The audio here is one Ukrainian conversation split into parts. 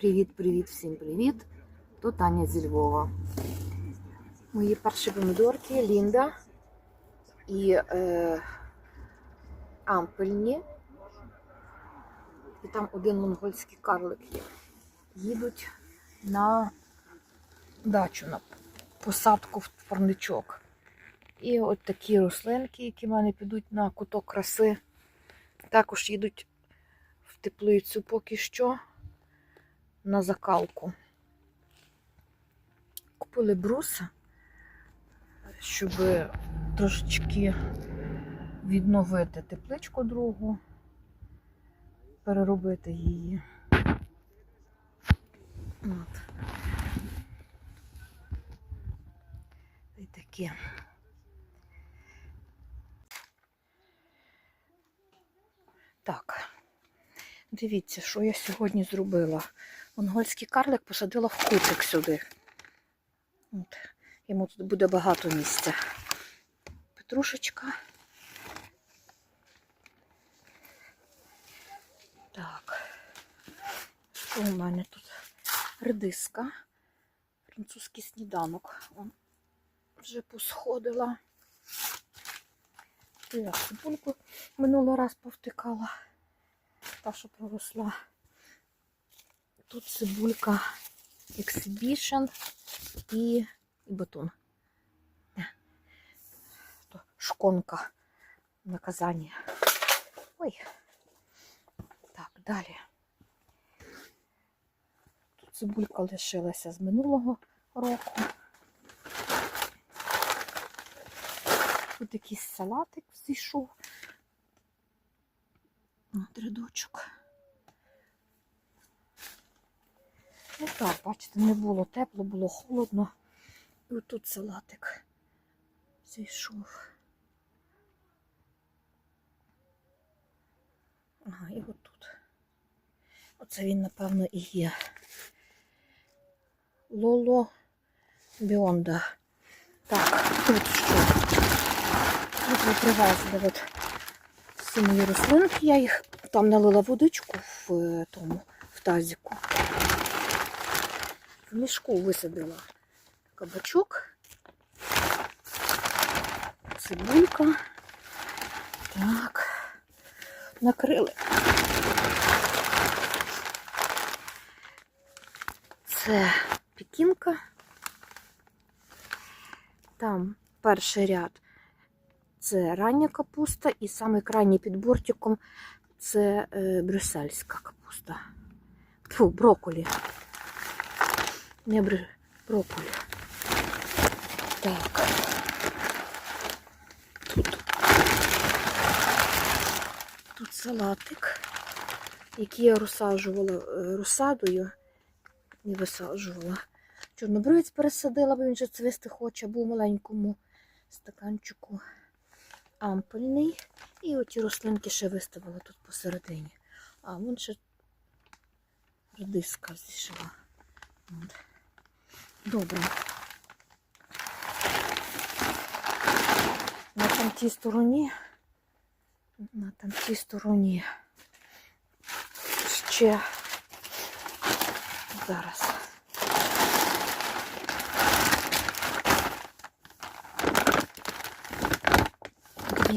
Привіт-привіт, всім привіт! Тут Таня зі Львова. Мої перші помідорки Лінда і е, ампельні. І там один монгольський карлик є. Їдуть на дачу, на посадку в парничок. І от такі рослинки, які в мене підуть на куток краси, також їдуть в теплицю поки що на закалку. Купили бруса, щоб трошечки відновити тепличку другу, переробити її. От. І таке. Так. Дивіться, що я сьогодні зробила. Монгольський карлик посадила в кутик сюди. От. Йому тут буде багато місця. Петрушечка. Так. Що у мене тут? Редиска. Французький сніданок. Вон вже посходила. Я цибульку минулий раз повтикала та, що проросла. Тут цибулька Exhibition і, і батон. То шконка наказання. Ой. Так, далі. Тут цибулька лишилася з минулого року. Тут якийсь салатик зійшов. От рядочок. Ну так, бачите, не було тепло, було холодно. І отут салатик зійшов. Ага, і отут. Оце він, напевно, і є. Лоло Біонда. Так, тут що? Тут ви привезли от всі мої рослинки. Я їх там налила водичку в е, тому в тазіку. В мішку висадила кабачок, цибулька. Так, накрили. Це пікінка. Там перший ряд це рання капуста, і саме крайній під бортиком це е, брюссельська капуста. Фу, брокколі. Не бр... брокколі. Так. Тут. Тут салатик, який я розсаджувала е, розсадою і висаджувала. Чорнобривець пересадила, бо він же цвісти хоче, був маленькому стаканчику ампельний. І оті рослинки ще виставила тут посередині. А вон ще редиска зійшла. Добре. На тамтій стороні, на тамтій стороні ще зараз.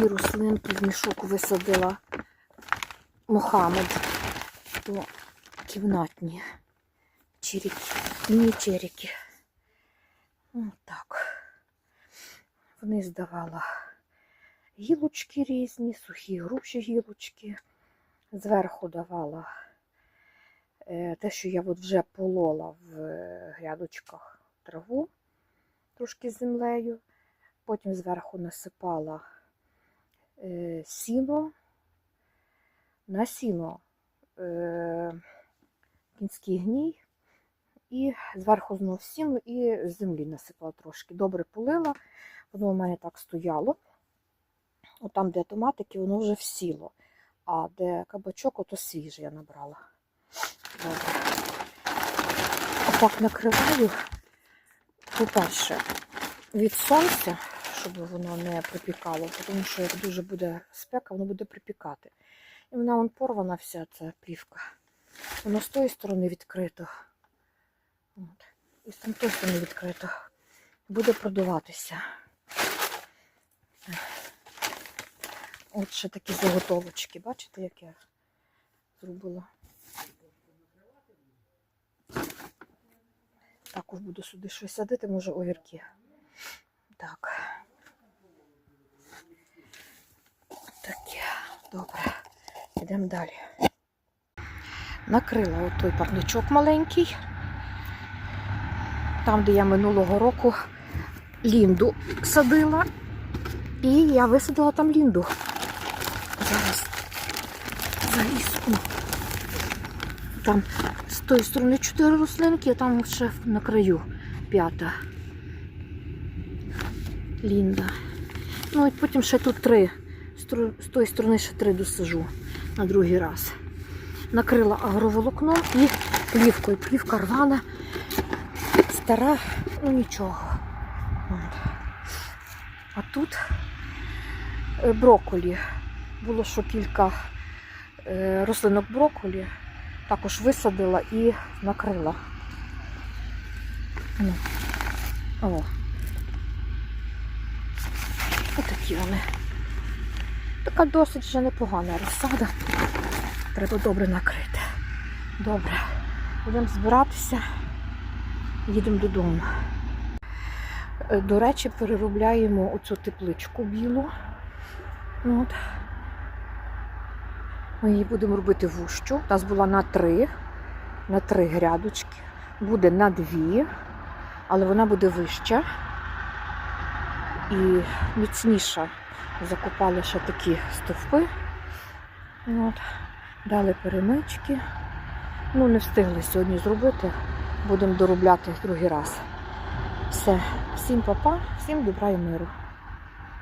Дві рослинки в мішок висадила Мохамед. То кімнатні черіки, міні-черіки. Ось так. Вниз давала гілочки різні, сухі грубші гілочки. Зверху давала е, те, що я от вже полола в е, грядочках траву трошки з землею. Потім зверху насипала сіно, на сіно е, кінський гній, і зверху знов сіно і землі насипала трошки. Добре полила, воно у мене так стояло. От там, де томатики, воно вже всіло. А де кабачок, ото свіже я набрала. Отак накриваю, по-перше, від сонця, щоб воно не припікало, тому що як дуже буде спека, воно буде припікати. І вона вон порвана вся ця плівка. Воно з тої сторони відкрито. От. І з тої сторони відкрито. Буде продуватися. От ще такі заготовочки. Бачите, як я зробила? Також буду сюди щось садити, може огірки. Так. Таке. Добре. Йдемо далі. Накрила от той парничок маленький. Там, де я минулого року лінду садила. І я висадила там лінду. Зараз залізку. Там з тої сторони чотири рослинки, а там ще на краю п'ята. Лінда. Ну і потім ще тут три. З тої сторони ще три досажу на другий раз. Накрила агроволокном і плівкою. Плівка рвана, стара, ну нічого. А тут е, брокколі. Було що кілька е, рослинок брокколі. Також висадила і накрила. Ну. О. Отакі вони. Така досить вже непогана розсада. Треба добре накрити. Добре. Будемо збиратися. Їдемо додому. Е, До речі, переробляємо оцю тепличку білу. От. Ми її будемо робити вущу. У нас була на три, на три грядочки. Буде на дві, але вона буде вища і міцніша. Закопали ще такі стовпи. От. Дали перемички. Ну, не встигли сьогодні зробити. Будемо доробляти другий раз. Все. Всім папа, всім добра і миру.